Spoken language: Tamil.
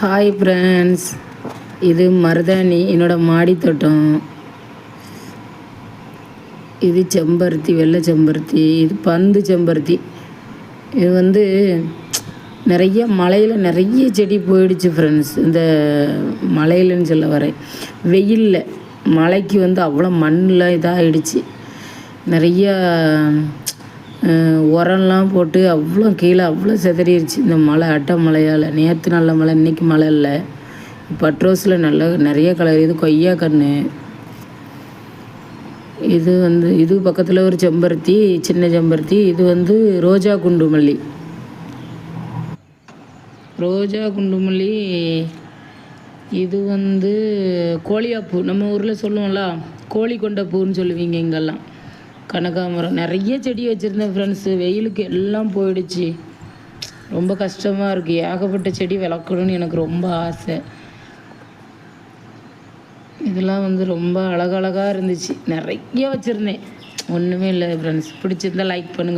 ஹாய் ஃப்ரெண்ட்ஸ் இது மருதாணி என்னோடய மாடித்தோட்டம். இது செம்பருத்தி வெள்ளை செம்பருத்தி இது பந்து செம்பருத்தி. இது வந்து நிறைய மலையில் நிறைய செடி போயிடுச்சு ஃப்ரெண்ட்ஸ் இந்த மலையிலன்னு சொல்ல வரேன். வெயிலில் மழைக்கு வந்து அவ்வளோ மண்ணில் இதாகிடுச்சு நிறையா உரம்லாம் போட்டு அவ்வளோ கீழே அவ்வளோ செதறிடுச்சு இந்த மழை அட்டை மழையால். நேற்று நல்ல மழை இன்னைக்கு மழை இல்லை. பட்ரோஸில் நல்ல நிறைய கலர் இது கொய்யா கன்று. இது வந்து இது பக்கத்தில் ஒரு செம்பருத்தி சின்ன செம்பருத்தி. இது வந்து ரோஜா குண்டு மல்லி. ரோஜா குண்டுமல்லி இது வந்து கோழியாப்பூ. நம்ம ஊரில் சொல்லுவோம்ல கோழி கொண்ட பூன்னு சொல்லுவீங்க இங்கெல்லாம். கனகாமரம். நிறைய செடி வச்சுருந்தேன் ஃப்ரெண்ட்ஸு வெயிலுக்கு எல்லாம் போயிடுச்சு. ரொம்ப கஷ்டமாக இருக்குது ஏகப்பட்ட செடி வளர்க்கணும்னு எனக்கு ரொம்ப ஆசை. இதெல்லாம் வந்து ரொம்ப அழகழகாக இருந்துச்சு. நிறைய வச்சுருந்தேன். ஒன்றுமே இல்லை ஃப்ரெண்ட்ஸ் பிடிச்சிருந்தா லைக் பண்ணுங்கள்